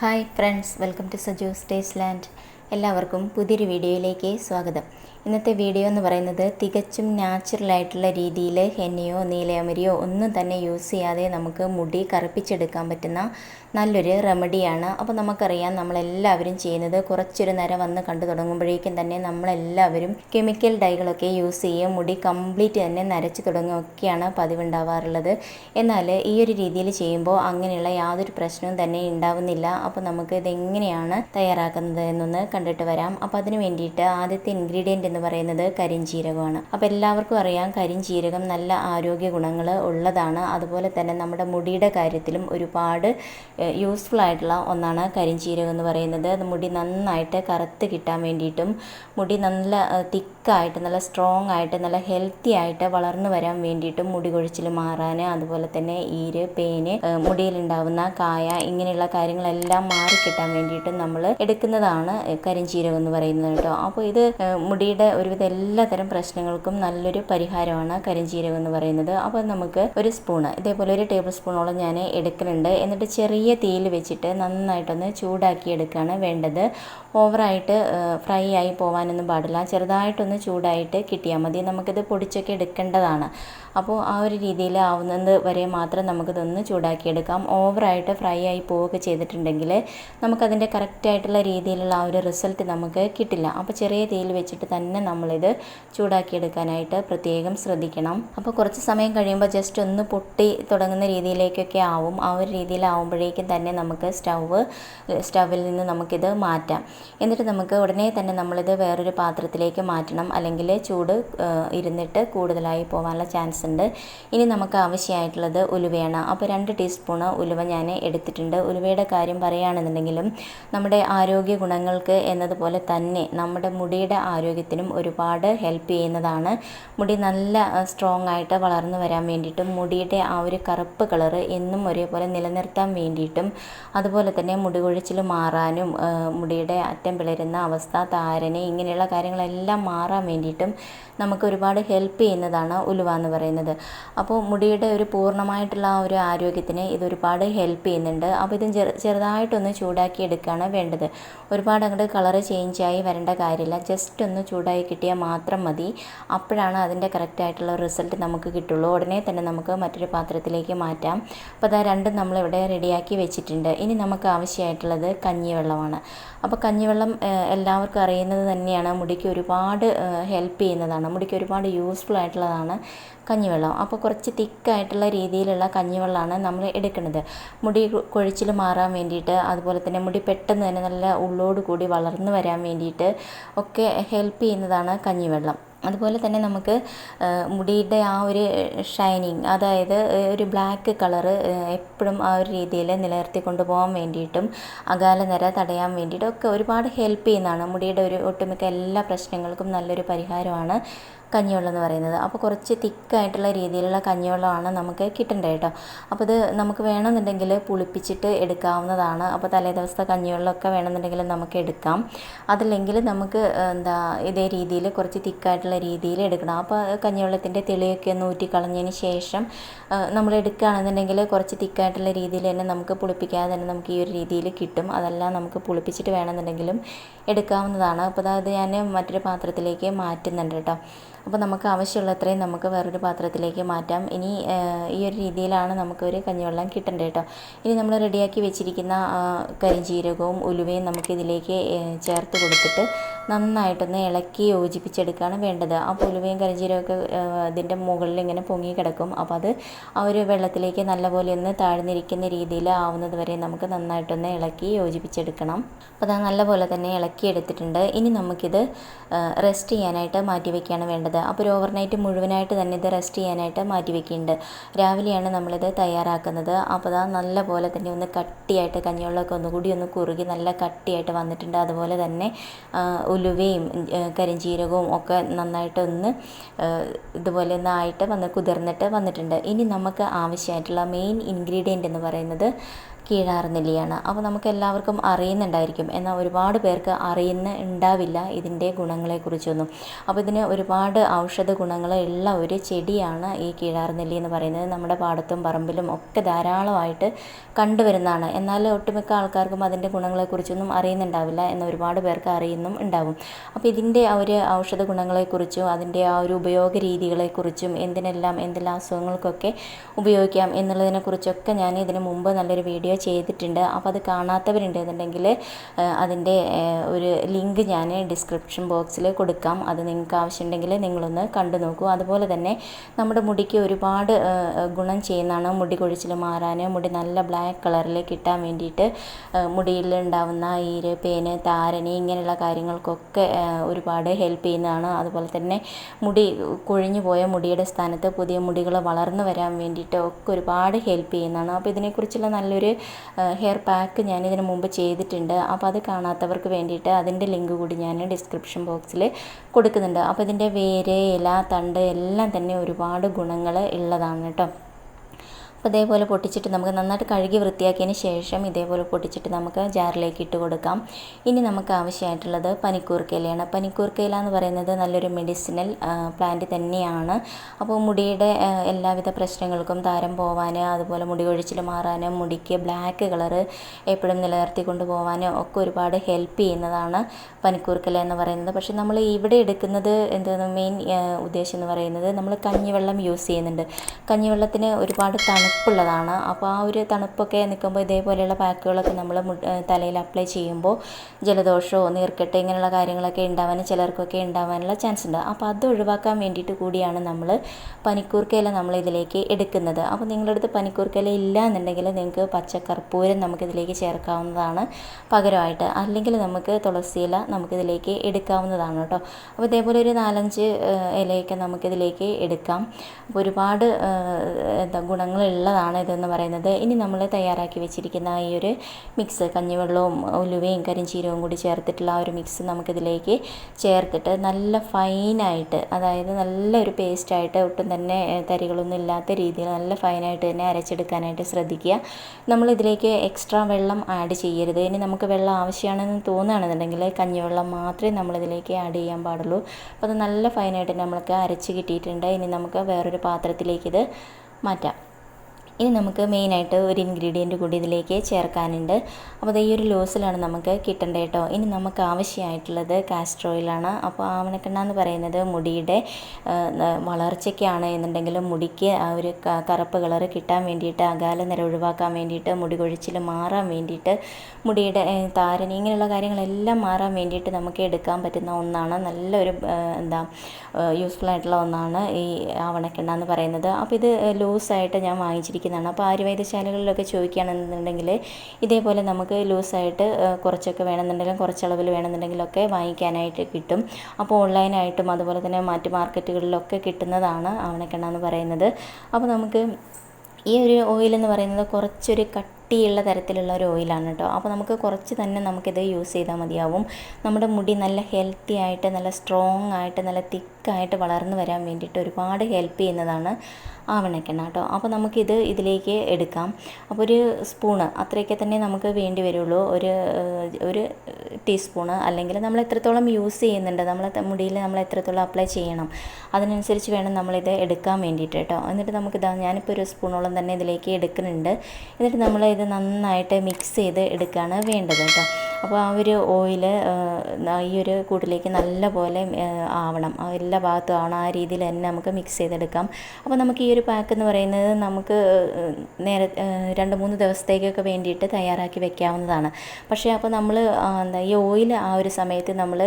Hi friends welcome to Saju's stays land. എല്ലാവർക്കും പുതിയൊരു വീഡിയോയിലേക്ക് സ്വാഗതം. ഇന്നത്തെ വീഡിയോ എന്ന് പറയുന്നത് തികച്ചും നാച്ചുറലായിട്ടുള്ള രീതിയിൽ ഹെന്നയോ നീലയമരിയോ ഒന്നും തന്നെ യൂസ് ചെയ്യാതെ നമുക്ക് മുടി കറുപ്പിച്ചെടുക്കാൻ പറ്റുന്ന നല്ലൊരു റെമഡിയാണ്. അപ്പോൾ നമുക്കറിയാം നമ്മളെല്ലാവരും ചെയ്യുന്നത് കുറച്ചൊരു നേരം വന്ന് കണ്ടു തുടങ്ങുമ്പോഴേക്കും തന്നെ നമ്മളെല്ലാവരും കെമിക്കൽ ഡൈകളൊക്കെ യൂസ് ചെയ്യും മുടി കംപ്ലീറ്റ് തന്നെ നരച്ച് തുടങ്ങുകയൊക്കെയാണ് പതിവുണ്ടാവാറുള്ളത്. എന്നാൽ ഈ ഒരു രീതിയിൽ ചെയ്യുമ്പോൾ അങ്ങനെയുള്ള യാതൊരു പ്രശ്നവും തന്നെ ഉണ്ടാവുന്നില്ല. അപ്പോൾ നമുക്ക് ഇതെങ്ങനെയാണ് തയ്യാറാക്കുന്നത് എന്നൊന്ന് കണ്ടിട്ട് വരാം. അപ്പോൾ അതിന് വേണ്ടിയിട്ട് ആദ്യത്തെ ഇൻഗ്രീഡിയന്റ് എന്ന് പറയുന്നത് കരിഞ്ചീരകമാണ്. അപ്പോൾ എല്ലാവർക്കും അറിയാം കരിഞ്ചീരകം നല്ല ആരോഗ്യ ഗുണങ്ങൾ ഉള്ളതാണ്. അതുപോലെ തന്നെ നമ്മുടെ മുടിയുടെ കാര്യത്തിലും ഒരുപാട് യൂസ്ഫുൾ ആയിട്ടുള്ള ഒന്നാണ് കരിഞ്ചീരകം എന്ന് പറയുന്നത്. മുടി നന്നായിട്ട് കറുത്ത് കിട്ടാൻ വേണ്ടിയിട്ടും മുടി നല്ല തിക്കായിട്ട് നല്ല സ്ട്രോങ് ആയിട്ട് നല്ല ഹെൽത്തി ആയിട്ട് വളർന്നു വരാൻ വേണ്ടിയിട്ടും മുടി കൊഴിച്ചിൽ മാറാൻ അതുപോലെ തന്നെ ഈര് പേന് മുടിയിലുണ്ടാവുന്ന കായ ഇങ്ങനെയുള്ള കാര്യങ്ങളെല്ലാം മാറി കിട്ടാൻ വേണ്ടിയിട്ടും നമ്മൾ എടുക്കുന്നതാണ് കരിഞ്ചീരകം എന്ന് പറയുന്നത് കേട്ടോ. അപ്പോൾ ഇത് മുടിയുടെ ഒരുവിധ എല്ലാതരം പ്രശ്നങ്ങൾക്കും നല്ലൊരു പരിഹാരമാണ് കരിഞ്ചീരകം എന്ന് പറയുന്നത്. അപ്പോൾ നമുക്ക് ഒരു സ്പൂണ് ഇതേപോലെ ഒരു ടേബിൾ സ്പൂണോളം ഞാൻ എടുക്കുന്നുണ്ട് എന്നിട്ട് ചെറിയ തീയിൽ വെച്ചിട്ട് നന്നായിട്ടൊന്ന് ചൂടാക്കി എടുക്കുകയാണ് വേണ്ടത്. ഓവറായിട്ട് ഫ്രൈ ആയി പോകാനൊന്നും പാടില്ല. ചെറുതായിട്ടൊന്ന് ചൂടായിട്ട് കിട്ടിയാൽ മതി. നമുക്കിത് പൊടിച്ചൊക്കെ എടുക്കേണ്ടതാണ്. അപ്പോൾ ആ ഒരു രീതിയിൽ ആവുന്നത് വരെ മാത്രം നമുക്കിതൊന്ന് ചൂടാക്കിയെടുക്കാം. ഓവറായിട്ട് ഫ്രൈ ആയി പോവുകയൊക്കെ ചെയ്തിട്ടുണ്ടെങ്കിൽ നമുക്കതിന്റെ കറക്റ്റായിട്ടുള്ള രീതിയിലുള്ള ആ ഒരു റിസൾട്ട് നമുക്ക് കിട്ടില്ല. അപ്പോൾ ചെറിയ തീയിൽ വെച്ചിട്ട് തന്നെ നമ്മളിത് ചൂടാക്കിയെടുക്കാനായിട്ട് പ്രത്യേകം ശ്രദ്ധിക്കണം. അപ്പോൾ കുറച്ച് സമയം കഴിയുമ്പോൾ ജസ്റ്റ് ഒന്ന് പൊട്ടി തുടങ്ങുന്ന രീതിയിലേക്കൊക്കെ ആവും. ആ ഒരു രീതിയിലാവുമ്പോഴേക്കും തന്നെ നമുക്ക് സ്റ്റൗവ് സ്റ്റൗവിൽ നിന്ന് നമുക്കിത് മാറ്റാം. എന്നിട്ട് നമുക്ക് ഉടനെ തന്നെ നമ്മളിത് വേറൊരു പാത്രത്തിലേക്ക് മാറ്റണം. അല്ലെങ്കിൽ ചൂട് ഇരുന്നിട്ട് കൂടുതലായി പോകാനുള്ള ചാൻസ് ഉണ്ട്. ഇനി നമുക്ക് ആവശ്യമായിട്ടുള്ളത് ഉലുവയാണ്. അപ്പോൾ രണ്ട് ടീസ്പൂണ് ഉലുവ ഞാൻ എടുത്തിട്ടുണ്ട്. ഉലുവയുടെ കാര്യം പറയുകയാണെന്നുണ്ടെങ്കിലും നമ്മുടെ ആരോഗ്യ ഗുണങ്ങൾക്ക് എന്നതുപോലെ തന്നെ നമ്മുടെ മുടിയുടെ ആരോഗ്യത്തിനും ഒരുപാട് ഹെൽപ്പ് ചെയ്യുന്നതാണ്. മുടി നല്ല സ്ട്രോങ് ആയിട്ട് വളർന്നു വരാൻ വേണ്ടിയിട്ടും മുടിയുടെ ആ ഒരു കറുപ്പ് കളറ് എന്നും ഒരേപോലെ നിലനിർത്താൻ വേണ്ടിയിട്ടും അതുപോലെ തന്നെ മുടി കൊഴിച്ചിൽ മാറാനും മുടിയുടെ അറ്റം പിളരുന്ന അവസ്ഥ താരനെ ഇങ്ങനെയുള്ള കാര്യങ്ങളെല്ലാം മാറാൻ വേണ്ടിയിട്ടും നമുക്ക് ഒരുപാട് ഹെൽപ്പ് ചെയ്യുന്നതാണ് ഉലുവ എന്ന് പറയുന്നത്. അപ്പോൾ മുടിയുടെ ഒരു പൂർണമായിട്ടുള്ള ആ ഒരു ആരോഗ്യത്തിന് ഇതൊരുപാട് ഹെൽപ്പ് ചെയ്യുന്നുണ്ട്. അപ്പോൾ ഇതും ചെറു ചെറുതായിട്ടൊന്ന് ചൂടാക്കി എടുക്കുകയാണ് വേണ്ടത്. ഒരുപാട് അങ്ങോട്ട് കളറ് ചേഞ്ചായി വരേണ്ട കാര്യമില്ല. ജസ്റ്റ് ഒന്ന് ചൂടായി കിട്ടിയാൽ മാത്രം മതി. അപ്പോഴാണ് അതിന്റെ കറക്റ്റായിട്ടുള്ള റിസൾട്ട് നമുക്ക് കിട്ടുള്ളൂ. ഉടനെ തന്നെ നമുക്ക് മറ്റൊരു പാത്രത്തിലേക്ക് മാറ്റാം. അപ്പോൾ അതാ രണ്ടും നമ്മളിവിടെ റെഡിയാക്കി വെച്ചിട്ടുണ്ട്. ഇനി നമുക്ക് ആവശ്യമായിട്ടുള്ളത് കഞ്ഞിവെള്ളമാണ്. അപ്പോൾ കഞ്ഞിവെള്ളം എല്ലാവർക്കും അറിയുന്നത് തന്നെയാണ്. മുടിക്ക് ഒരുപാട് ഹെൽപ്പ് ചെയ്യുന്നതാണ്. മുടിക്ക് ഒരുപാട് യൂസ്ഫുൾ ആയിട്ടുള്ളതാണ് കഞ്ഞിവെള്ളം. അപ്പോൾ കുറച്ച് തിക്കായിട്ടുള്ള രീതിയിലുള്ള കഞ്ഞിവെള്ളമാണ് നമ്മൾ എടുക്കുന്നത്. മുടി കൊഴിച്ചിൽ മാറാൻ വേണ്ടിയിട്ട് അതുപോലെ തന്നെ മുടി പെട്ടെന്ന് തന്നെ നല്ല ഉള്ളോട് കൂടി വളർന്നു വരാൻ വേണ്ടിയിട്ട് ഒക്കെ ഹെൽപ്പ് ചെയ്യുന്നതാണ് കഞ്ഞിവെള്ളം. അതുപോലെ തന്നെ നമുക്ക് മുടിയുടെ ആ ഒരു ഷൈനിങ് അതായത് ഒരു ബ്ലാക്ക് കളറ് എപ്പോഴും ആ ഒരു രീതിയിൽ നിലനിർത്തി കൊണ്ടുപോകാൻ വേണ്ടിയിട്ടും അകാല നിര തടയാൻ വേണ്ടിയിട്ടും ഒക്കെ ഒരുപാട് ഹെൽപ്പ് ചെയ്യുന്നതാണ്. മുടിയുടെ ഒരു ഒട്ടുമിക്ക എല്ലാ പ്രശ്നങ്ങൾക്കും നല്ലൊരു പരിഹാരമാണ്. കഞ്ഞിവെള്ളം എന്ന് പറയുന്നത്. അപ്പോൾ കുറച്ച് തിക്കായിട്ടുള്ള രീതിയിലുള്ള കഞ്ഞിവെള്ളമാണ് നമുക്ക് കിട്ടേണ്ടത് കേട്ടോ. അപ്പോൾ ഇത് നമുക്ക് വേണമെന്നുണ്ടെങ്കിൽ പുളിപ്പിച്ചിട്ട് എടുക്കാവുന്നതാണ്. അപ്പോൾ തലേ ദിവസത്തെ കഞ്ഞിവെള്ളമൊക്കെ വേണമെന്നുണ്ടെങ്കിൽ നമുക്ക് എടുക്കാം. അതല്ലെങ്കിൽ നമുക്ക് എന്താ ഇതേ രീതിയിൽ കുറച്ച് തിക്കായിട്ടുള്ള രീതിയിൽ എടുക്കണം. അപ്പോൾ കഞ്ഞിവെള്ളത്തിന്റെ തെളിയൊക്കെ ഒന്ന് ഊറ്റിക്കളഞ്ഞതിന് ശേഷം നമ്മൾ എടുക്കുകയാണെന്നുണ്ടെങ്കിൽ കുറച്ച് തിക്കായിട്ടുള്ള രീതിയിൽ തന്നെ നമുക്ക് പുളിപ്പിക്കാതെ തന്നെ നമുക്ക് ഈ ഒരു രീതിയിൽ കിട്ടും. അതെല്ലാം നമുക്ക് പുളിപ്പിച്ചിട്ട് വേണമെന്നുണ്ടെങ്കിലും എടുക്കാവുന്നതാണ്. അപ്പോൾ അതായത് ഞാൻ മറ്റൊരു പാത്രത്തിലേക്ക് മാറ്റുന്നുണ്ട് കേട്ടോ. അപ്പോൾ നമുക്ക് ആവശ്യമുള്ള അത്രയും നമുക്ക് വേറൊരു പാത്രത്തിലേക്ക് മാറ്റാം. ഇനി ഈ ഒരു രീതിയിലാണ് നമുക്കൊരു കഞ്ഞിവെള്ളം കിട്ടേണ്ടത് കേട്ടോ ഇനി നമ്മൾ റെഡിയാക്കി വെച്ചിരിക്കുന്ന കരിഞ്ചീരകവും ഉലുവയും നമുക്കിതിലേക്ക് ചേർത്ത് കൊടുത്തിട്ട് നന്നായിട്ടൊന്ന് ഇളക്കി യോജിപ്പിച്ചെടുക്കുകയാണ് വേണ്ടത്. ആ പുലുവയും കരിഞ്ചീരകമൊക്കെ ഇതിന്റെ മുകളിൽ ഇങ്ങനെ പൊങ്ങി കിടക്കും. അപ്പോൾ അത് ആ ഒരു വെള്ളത്തിലേക്ക് നല്ലപോലെ ഒന്ന് താഴ്ന്നിരിക്കുന്ന രീതിയിൽ ആവുന്നത് വരെ നമുക്ക് നന്നായിട്ടൊന്ന് ഇളക്കി യോജിപ്പിച്ചെടുക്കണം. അപ്പോൾ അത് നല്ലപോലെ തന്നെ ഇളക്കി എടുത്തിട്ടുണ്ട്. ഇനി നമുക്കിത് റെസ്റ്റ് ചെയ്യാനായിട്ട് മാറ്റി വയ്ക്കുകയാണ് വേണ്ടത്. അപ്പോൾ ഒരു ഓവർനൈറ്റ് മുഴുവനായിട്ട് തന്നെ ഇത് റെസ്റ്റ് ചെയ്യാനായിട്ട് മാറ്റി വയ്ക്കുന്നുണ്ട്. രാവിലെയാണ് നമ്മളിത് തയ്യാറാക്കുന്നത്. അപ്പോൾ അത് നല്ലപോലെ തന്നെ ഒന്ന് കട്ടിയായിട്ട് കഞ്ഞിവെള്ളമൊക്കെ ഒന്നുകൂടി ഒന്ന് കുറുകി നല്ല കട്ടിയായിട്ട് വന്നിട്ടുണ്ട്. അതുപോലെ തന്നെ ഉലുവയും കരിഞ്ചീരകവും ഒക്കെ നന്നായിട്ട് ഒന്ന് ഇതുപോലെ ഒന്നായിട്ട് വന്ന് കുതിർന്നിട്ട് വന്നിട്ടുണ്ട്. ഇനി നമുക്ക് ആവശ്യമായിട്ടുള്ള മെയിൻ ഇൻഗ്രീഡിയന്റ് എന്ന് പറയുന്നത് കീഴാർനെല്ലിയാണ് അപ്പോൾ നമുക്ക് എല്ലാവർക്കും അറിയുന്നുണ്ടായിരിക്കും. എന്നാൽ ഒരുപാട് പേർക്ക് അറിയുന്ന ഉണ്ടാവില്ല ഇതിന്റെ ഗുണങ്ങളെക്കുറിച്ചൊന്നും. അപ്പോൾ ഇതിന് ഒരുപാട് ഔഷധ ഗുണങ്ങൾ ഉള്ള ഒരു ചെടിയാണ് ഈ കീഴാർനെല്ലി എന്ന് പറയുന്നത്. നമ്മുടെ പാടത്തും പറമ്പിലും ഒക്കെ ധാരാളമായിട്ട് കണ്ടുവരുന്നതാണ്. എന്നാൽ ഒട്ടുമിക്ക ആൾക്കാർക്കും അതിന്റെ ഗുണങ്ങളെക്കുറിച്ചൊന്നും അറിയുന്നുണ്ടാവില്ല എന്ന് ഒരുപാട് പേർക്ക് അറിയുന്നും ഉണ്ടാവും. അപ്പോൾ ഇതിന്റെ ആ ഒരു ഔഷധ ഗുണങ്ങളെക്കുറിച്ചും അതിന്റെ ആ ഒരു ഉപയോഗ രീതികളെക്കുറിച്ചും എന്തിനെല്ലാം എന്തെല്ലാം അസുഖങ്ങൾക്കൊക്കെ ഉപയോഗിക്കാം എന്നുള്ളതിനെക്കുറിച്ചൊക്കെ ഞാൻ ഇതിന് മുമ്പ് നല്ലൊരു വീഡിയോ ചെയ്തിട്ടുണ്ട്. അപ്പോൾ അത് കാണാത്തവരുണ്ടെന്നുണ്ടെങ്കിൽ അതിന്റെ ഒരു ലിങ്ക് ഞാൻ ഡിസ്ക്രിപ്ഷൻ ബോക്സിൽ കൊടുക്കാം. അത് നിങ്ങൾക്ക് ആവശ്യമുണ്ടെങ്കിൽ നിങ്ങളൊന്ന് കണ്ടു നോക്കൂ. അതുപോലെ തന്നെ നമ്മുടെ മുടിക്ക് ഒരുപാട് ഗുണം ചെയ്യുന്നതാണ് മുടി കൊഴിച്ചിൽ മാറാൻ. മുടി നല്ല ബ്ലാക്ക് കളറിൽ കിട്ടാൻ വേണ്ടിയിട്ട് മുടിയിൽ ഉണ്ടാവുന്ന ഈര് പേന് താരന് ഇങ്ങനെയുള്ള കാര്യങ്ങൾക്കൊക്കെ ഒരുപാട് ഹെൽപ്പ് ചെയ്യുന്നതാണ്. അതുപോലെ തന്നെ മുടി കൊഴിഞ്ഞു പോയ മുടിയുടെ സ്ഥാനത്ത് പുതിയ മുടികൾ വളർന്നു വരാൻ വേണ്ടിയിട്ട് ഒക്കെ ഒരുപാട് ഹെൽപ്പ് ചെയ്യുന്നതാണ്. അപ്പോൾ ഇതിനെക്കുറിച്ചുള്ള നല്ലൊരു ഹെയർ പാക്ക് ഞാൻ ഇതിനു മുമ്പ് ചെയ്തിട്ടുണ്ട്. അപ്പോൾ അത് കാണാത്തവർക്ക് വേണ്ടിയിട്ട് അതിന്റെ ലിങ്ക് കൂടി ഞാൻ ഡിസ്ക്രിപ്ഷൻ ബോക്സിൽ കൊടുക്കുന്നുണ്ട്. അപ്പോൾ ഇതിന്റെ വേര് ഇല തണ്ട് എല്ലാം തന്നെ ഒരുപാട് ഗുണങ്ങൾ ഉള്ളതാണ് കേട്ടോ. അപ്പോൾ ഇതേപോലെ പൊട്ടിച്ചിട്ട് നമുക്ക് നന്നായിട്ട് കഴുകി വൃത്തിയാക്കിയതിന് ശേഷം ഇതേപോലെ പൊട്ടിച്ചിട്ട് നമുക്ക് ജാറിലേക്ക് ഇട്ട് കൊടുക്കാം. ഇനി നമുക്ക് ആവശ്യമായിട്ടുള്ളത് പനിക്കൂർക്കയിലയാണ് പനിക്കൂർക്കയില എന്ന് പറയുന്നത് നല്ലൊരു മെഡിസിനൽ പ്ലാന്റ് തന്നെയാണ്. അപ്പോൾ മുടിയുടെ എല്ലാവിധ പ്രശ്നങ്ങൾക്കും താരം പോവാൻ അതുപോലെ മുടി കൊഴിച്ചിൽ മാറാനും മുടിക്ക് ബ്ലാക്ക് കളറ് എപ്പോഴും നിലനിർത്തി കൊണ്ടുപോകാനും ഒക്കെ ഒരുപാട് ഹെൽപ്പ് ചെയ്യുന്നതാണ് പനിക്കൂർക്കല എന്ന് പറയുന്നത്. പക്ഷേ നമ്മൾ ഇവിടെ എടുക്കുന്നത് എന്താണ് മെയിൻ ഉദ്ദേശം എന്ന് പറയുന്നത് നമ്മൾ കഞ്ഞിവെള്ളം യൂസ് ചെയ്യുന്നുണ്ട്. കഞ്ഞിവെള്ളത്തിന് ഒരുപാട് തണു തണുപ്പുള്ളതാണ്. അപ്പോൾ ആ ഒരു തണുപ്പൊക്കെ നിൽക്കുമ്പോൾ ഇതേപോലെയുള്ള പാക്കുകളൊക്കെ നമ്മൾ തലയിൽ അപ്ലൈ ചെയ്യുമ്പോൾ ജലദോഷമോ നീർക്കെട്ട് ഇങ്ങനെയുള്ള കാര്യങ്ങളൊക്കെ ഉണ്ടാവാനും ചിലർക്കൊക്കെ ഉണ്ടാവാനുള്ള ചാൻസ് ഉണ്ട് അപ്പോൾ അത് ഒഴിവാക്കാൻ വേണ്ടിയിട്ട് കൂടിയാണ് നമ്മൾ പനിക്കൂർക്കയില നമ്മൾ ഇതിലേക്ക് എടുക്കുന്നത്. അപ്പോൾ നിങ്ങളുടെ അടുത്ത് പനിക്കൂർക്കയില ഇല്ല എന്നുണ്ടെങ്കിൽ നിങ്ങൾക്ക് പച്ചക്കർപ്പൂരം നമുക്കിതിലേക്ക് ചേർക്കാവുന്നതാണ് പകരമായിട്ട്. അല്ലെങ്കിൽ നമുക്ക് തുളസിയില നമുക്കിതിലേക്ക് എടുക്കാവുന്നതാണ് കേട്ടോ. അപ്പോൾ ഇതേപോലെ ഒരു നാലഞ്ച് ഇലയൊക്കെ നമുക്കിതിലേക്ക് എടുക്കാം. ഒരുപാട് എന്താ ഗുണങ്ങളുള്ള ഉള്ളതാണ് ഇതെന്ന് പറയുന്നത്. ഇനി നമ്മൾ തയ്യാറാക്കി വെച്ചിരിക്കുന്ന ഈ ഒരു മിക്സ് കഞ്ഞിവെള്ളവും ഉലുവയും കരിഞ്ചീരവും കൂടി ചേർത്തിട്ടുള്ള ആ ഒരു മിക്സ് നമുക്കിതിലേക്ക് ചേർത്തിട്ട് നല്ല ഫൈനായിട്ട് അതായത് നല്ലൊരു പേസ്റ്റായിട്ട് ഒട്ടും തന്നെ തരികളൊന്നും ഇല്ലാത്ത രീതിയിൽ നല്ല ഫൈനായിട്ട് തന്നെ അരച്ചെടുക്കാനായിട്ട് ശ്രദ്ധിക്കുക. നമ്മളിതിലേക്ക് എക്സ്ട്രാ വെള്ളം ആഡ് ചെയ്യരുത്. ഇനി നമുക്ക് വെള്ളം ആവശ്യമാണെന്ന് തോന്നുകയാണെന്നുണ്ടെങ്കിൽ കഞ്ഞിവെള്ളം മാത്രമേ നമ്മളിതിലേക്ക് ആഡ് ചെയ്യാൻ പാടുള്ളൂ. അപ്പോൾ അത് നല്ല ഫൈനായിട്ട് നമ്മൾക്ക് അരച്ച് കിട്ടിയിട്ടുണ്ട്. ഇനി നമുക്ക് വേറൊരു പാത്രത്തിലേക്കിത് മാറ്റാം. ഇനി നമുക്ക് മെയിനായിട്ട് ഒരു ഇൻഗ്രീഡിയന്റ് കൂടി ഇതിലേക്ക് ചേർക്കാനുണ്ട്. അപ്പോൾ ഈ ഒരു ലോസിലാണ് നമുക്ക് കിട്ടേണ്ടത് കേട്ടോ ഇനി നമുക്ക് ആവശ്യമായിട്ടുള്ളത് കാസ്റ്റർ ഓയിലാണ് അപ്പോൾ ആവണക്കെണ്ണ എന്ന് പറയുന്നത് മുടിയുടെ വളർച്ചയ്ക്കാണ് എന്നുണ്ടെങ്കിൽ മുടിക്ക് ആ ഒരു കറുപ്പ് കളർ കിട്ടാൻ വേണ്ടിയിട്ട് അകാല നിര ഒഴിവാക്കാൻ വേണ്ടിയിട്ട് മുടി കൊഴിച്ചിൽ മാറാൻ വേണ്ടിയിട്ട് മുടിയുടെ താരൻ ഇങ്ങനെയുള്ള കാര്യങ്ങളെല്ലാം മാറാൻ വേണ്ടിയിട്ട് നമുക്ക് എടുക്കാൻ പറ്റുന്ന ഒന്നാണ്. നല്ലൊരു എന്താ യൂസ്ഫുൾ ആയിട്ടുള്ള ഒന്നാണ് ഈ ആവണക്കെണ്ണ എന്ന് പറയുന്നത്. അപ്പോൾ ഇത് ലൂസായിട്ട് ഞാൻ വാങ്ങിച്ചിരിക്കുന്നത് ലഭിക്കുന്നതാണ് അപ്പോൾ ആയുർവേദശാലകളിലൊക്കെ ചോദിക്കുകയാണെന്നുണ്ടെങ്കിൽ ഇതേപോലെ നമുക്ക് ലൂസായിട്ട് കുറച്ചൊക്കെ വേണമെന്നുണ്ടെങ്കിലും കുറച്ചളവിൽ വേണമെന്നുണ്ടെങ്കിലൊക്കെ വാങ്ങിക്കാനായിട്ട് കിട്ടും. അപ്പോൾ ഓൺലൈനായിട്ടും അതുപോലെ തന്നെ മറ്റ് മാർക്കറ്റുകളിലൊക്കെ കിട്ടുന്നതാണ് ആവണക്കെണ്ണ എന്ന് പറയുന്നത്. അപ്പോൾ നമുക്ക് ഈ ഒരു ഓയിൽ എന്ന് പറയുന്നത് കുറച്ചൊരു കട്ട് കട്ടിയുള്ള തരത്തിലുള്ള ഒരു ഓയിലാണ് കേട്ടോ അപ്പോൾ നമുക്ക് കുറച്ച് തന്നെ നമുക്കിത് യൂസ് ചെയ്താൽ മതിയാവും. നമ്മുടെ മുടി നല്ല ഹെൽത്തി ആയിട്ട് നല്ല സ്ട്രോങ് ആയിട്ട് നല്ല തിക്കായിട്ട് വളർന്നു വരാൻ വേണ്ടിയിട്ട് ഒരുപാട് ഹെൽപ്പ് ചെയ്യുന്നതാണ് ആവണക്കെണ്ണ കേട്ടോ അപ്പോൾ നമുക്കിത് ഇതിലേക്ക് എടുക്കാം. അപ്പോൾ ഒരു സ്പൂണ് അത്രയൊക്കെ തന്നെ നമുക്ക് വേണ്ടി വരുള്ളൂ. ഒരു ഒരു ടീസ്പൂണ് അല്ലെങ്കിൽ നമ്മൾ എത്രത്തോളം യൂസ് ചെയ്യുന്നുണ്ട് നമ്മൾ മുടിയിൽ നമ്മൾ എത്രത്തോളം അപ്ലൈ ചെയ്യണം അതിനനുസരിച്ച് വേണം നമ്മളിത് എടുക്കാൻ വേണ്ടിയിട്ട് കേട്ടോ എന്നിട്ട് നമുക്കിതാ ഞാനിപ്പോൾ ഒരു സ്പൂണോളം തന്നെ ഇതിലേക്ക് എടുക്കുന്നുണ്ട്. എന്നിട്ട് നമ്മൾ ഇത് നന്നായിട്ട് മിക്സ് ചെയ്ത് എടുക്കുകയാണ് വേണ്ടത് കേട്ടോ അപ്പോൾ ആ ഒരു ഓയിൽ ഈ ഒരു കൂട്ടിലേക്ക് നല്ല പോലെ ആവണം. എല്ലാ ഭാഗത്തും ആവണം. ആ രീതിയിൽ തന്നെ നമുക്ക് മിക്സ് ചെയ്തെടുക്കാം. അപ്പോൾ നമുക്ക് ഈ ഒരു പാക്ക് എന്ന് പറയുന്നത് നമുക്ക് നേരെ രണ്ട് മൂന്ന് ദിവസത്തേക്കൊക്കെ വേണ്ടിയിട്ട് തയ്യാറാക്കി വെക്കാവുന്നതാണ്. പക്ഷേ അപ്പോൾ നമ്മൾ എന്താ ഈ ഓയിൽ ആ ഒരു സമയത്ത് നമ്മൾ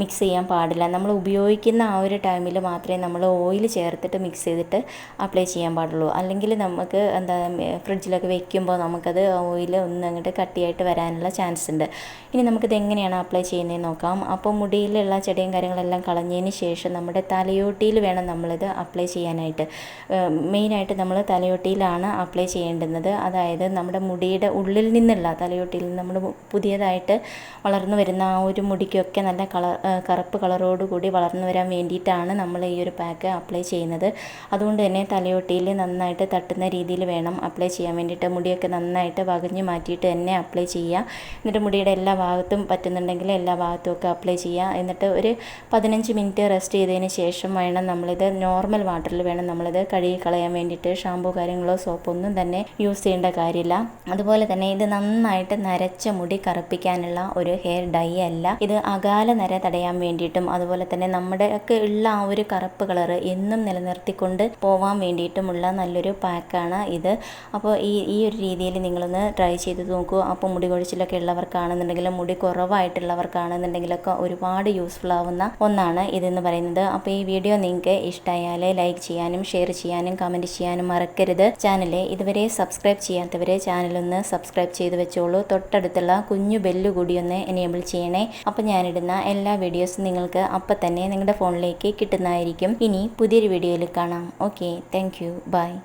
മിക്സ് ചെയ്യാൻ പാടില്ല. നമ്മൾ ഉപയോഗിക്കുന്ന ആ ഒരു ടൈമിൽ മാത്രമേ നമ്മൾ ഓയിൽ ചേർത്തിട്ട് മിക്സ് ചെയ്തിട്ട് അപ്ലൈ ചെയ്യാൻ പാടുള്ളൂ. അല്ലെങ്കിൽ നമുക്ക് എന്താ ഫ്രിഡ്ജിലൊക്കെ വെക്കുമ്പോൾ നമുക്കത് ഓയിൽ ഒന്ന് അങ്ങോട്ട് കട്ടിയായിട്ട് വരാനുള്ള ചാൻസ് ഉണ്ട്. ഇനി നമുക്കിത് എങ്ങനെയാണ് അപ്ലൈ ചെയ്യുന്നതെന്ന് നോക്കാം. അപ്പോൾ മുടിയിലുള്ള ചെടിയും കാര്യങ്ങളെല്ലാം കളഞ്ഞതിന് ശേഷം നമ്മുടെ തലയോട്ടിയിൽ വേണം നമ്മളിത് അപ്ലൈ ചെയ്യാനായിട്ട്. മെയിനായിട്ട് നമ്മൾ തലയോട്ടിയിലാണ് അപ്ലൈ ചെയ്യേണ്ടുന്നത്. അതായത് നമ്മുടെ മുടിയുടെ ഉള്ളിൽ നിന്നുള്ള തലയോട്ടിയിൽ നമ്മൾ പുതിയതായിട്ട് വളർന്നു വരുന്ന ആ ഒരു മുടിക്കൊക്കെ നല്ല കളർ കറുപ്പ് കളറോട് കൂടി വളർന്നു വരാൻ വേണ്ടിയിട്ടാണ് നമ്മൾ ഈ ഒരു പാക്ക് അപ്ലൈ ചെയ്യുന്നത്. അതുകൊണ്ട് തന്നെ തലയോട്ടിയിൽ നന്നായിട്ട് തട്ടുന്ന രീതിയിൽ വേണം അപ്ലൈ ചെയ്യാൻ വേണ്ടിയിട്ട്. മുടിയൊക്കെ നന്നായിട്ട് വകഞ്ഞ് മാറ്റിയിട്ട് തന്നെ അപ്ലൈ ചെയ്യുക. എന്നിട്ട് മുടിയുടെ എല്ലാ ഭാഗത്തും പറ്റുന്നുണ്ടെങ്കിൽ എല്ലാ ഭാഗത്തും ഒക്കെ അപ്ലൈ ചെയ്യുക. എന്നിട്ട് ഒരു പതിനഞ്ച് മിനിറ്റ് റെസ്റ്റ് ചെയ്തതിന് ശേഷം വേണം നമ്മളിത് നോർമൽ വാട്ടറിൽ വേണം നമ്മളിത് കഴുകി കളയാൻ വേണ്ടിയിട്ട്. ഷാമ്പൂ കാര്യങ്ങളോ സോപ്പൊന്നും തന്നെ യൂസ് ചെയ്യേണ്ട കാര്യമില്ല. അതുപോലെ തന്നെ ഇത് നന്നായിട്ട് നരച്ച മുടി കറുപ്പിക്കാനുള്ള ഒരു ഹെയർ ഡൈ അല്ല. ഇത് അകാല നര തടയാൻ വേണ്ടിയിട്ടും അതുപോലെ തന്നെ നമ്മുടെ ഒക്കെ ഉള്ള ആ ഒരു കറുപ്പ് കളറ് എന്നും നിലനിർത്തിക്കൊണ്ട് പോവാൻ വേണ്ടിയിട്ടുമുള്ള നല്ലൊരു പാക്കാണ് ഇത്. അപ്പോൾ ഈ ഈ ഒരു രീതിയിൽ നിങ്ങളൊന്ന് ട്രൈ ചെയ്ത് നോക്കൂ. അപ്പോൾ മുടി കൊഴിച്ചിലൊക്കെ ഉള്ളവർക്കാണെന്നുണ്ടെങ്കിലും മുടി കുറവായിട്ടുള്ളവർക്കാണെന്നുണ്ടെങ്കിലൊക്കെ ഒരുപാട് യൂസ്ഫുൾ ആവുന്ന ഒന്നാണ് ഇതെന്ന് പറയുന്നത്. അപ്പോൾ ഈ വീഡിയോ നിങ്ങൾക്ക് ഇഷ്ടമായാൽ ലൈക്ക് ചെയ്യാനും ഷെയർ ചെയ്യാനും കമന്റ് ചെയ്യാനും മറക്കരുത്. ചാനലെ ഇതുവരെ സബ്സ്ക്രൈബ് ചെയ്യാത്തവർ ചാനലൊന്ന് സബ്സ്ക്രൈബ് ചെയ്ത് വെച്ചോളൂ. തൊട്ടടുത്തുള്ള കുഞ്ഞു ബെല്ല് കൂടി ഒന്ന് എനേബിൾ ചെയ്യണേ. അപ്പോൾ ഞാനിടുന്ന എല്ലാ വീഡിയോസും നിങ്ങൾക്ക് അപ്പം തന്നെ നിങ്ങളുടെ ഫോണിലേക്ക് കിട്ടുന്നതായിരിക്കും. ഇനി പുതിയൊരു വീഡിയോയിൽ കാണാം. Okay thank bye